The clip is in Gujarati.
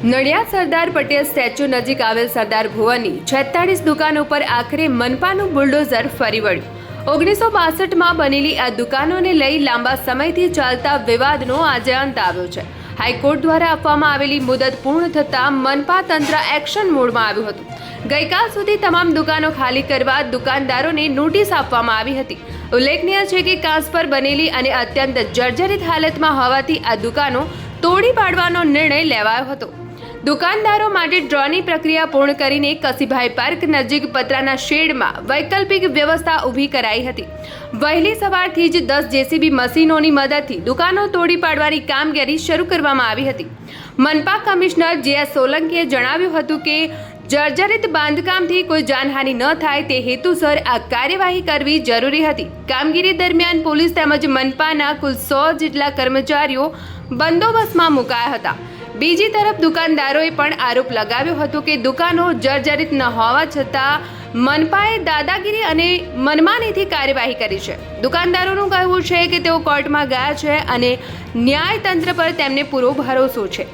નડિયાદ સરદાર પટેલ સ્ટેચ્યુ નજીક આવેલ સરદાર ભુવનની છેતાળીસ દુકાનો પર આખરે મનપાનું બુલડોઝર ફરી વળ્યું. ઓગણીસો બાસઠમાં બનેલી આ દુકાનોને લઈ લાંબા સમયથી ચાલતા વિવાદનો આજે અંત આવ્યો છે. હાઈકોર્ટ દ્વારા આપવામાં આવેલી મુદત પૂર્ણ થતાં મનપા તંત્ર એક્શન મોડમાં આવ્યું હતું. ગઈકાલ સુધી તમામ દુકાનો ખાલી કરવા દુકાનદારોને નોટિસ આપવામાં આવી હતી. ઉલ્લેખનીય છે કે કાંસ પર બનેલી અને અત્યંત જર્જરિત હાલતમાં હોવાથી આ દુકાનો તોડી પાડવાનો નિર્ણય લેવાયો હતો. દુકાનદારો માટે ડ્રોની પ્રક્રિયા પૂર્ણ કરીને કસીભાઈ પાર્ક નજીક પતરાના શેડમાં વૈકલ્પિક વ્યવસ્થા ઊભી કરાઈ હતી. વહેલી સવારથી જ દસ જેસીબી મશીનોની મદદથી દુકાનો તોડી પાડવાની કામગીરી શરૂ કરવામાં આવી હતી. મનપા કમિશનર જે એસ સોલંકીએ જણાવ્યું હતું કે, જર્જરિત બાંધકામથી કોઈ જાનહાનિ ન થાય તે હેતુસર આ કાર્યવાહી કરવી જરૂરી હતી. કામગીરી દરમિયાન પોલીસ તેમજ મનપાના કુલ સો જેટલા કર્મચારીઓ બંદોબસ્તમાં મુકાયા હતા. બીજી તરફ દુકાનદારોએ પણ આરોપ લગાવ્યો હતો કે દુકાનો જર્જરિત ન હોવા છતાં મનપાએ દાદાગીરી અને મનમાનીથી કાર્યવાહી કરી છે. દુકાનદારોનું કહેવું છે કે તેઓ કોર્ટમાં ગયા છે અને ન્યાયતંત્ર પર તેમને પૂરો ભરોસો છે.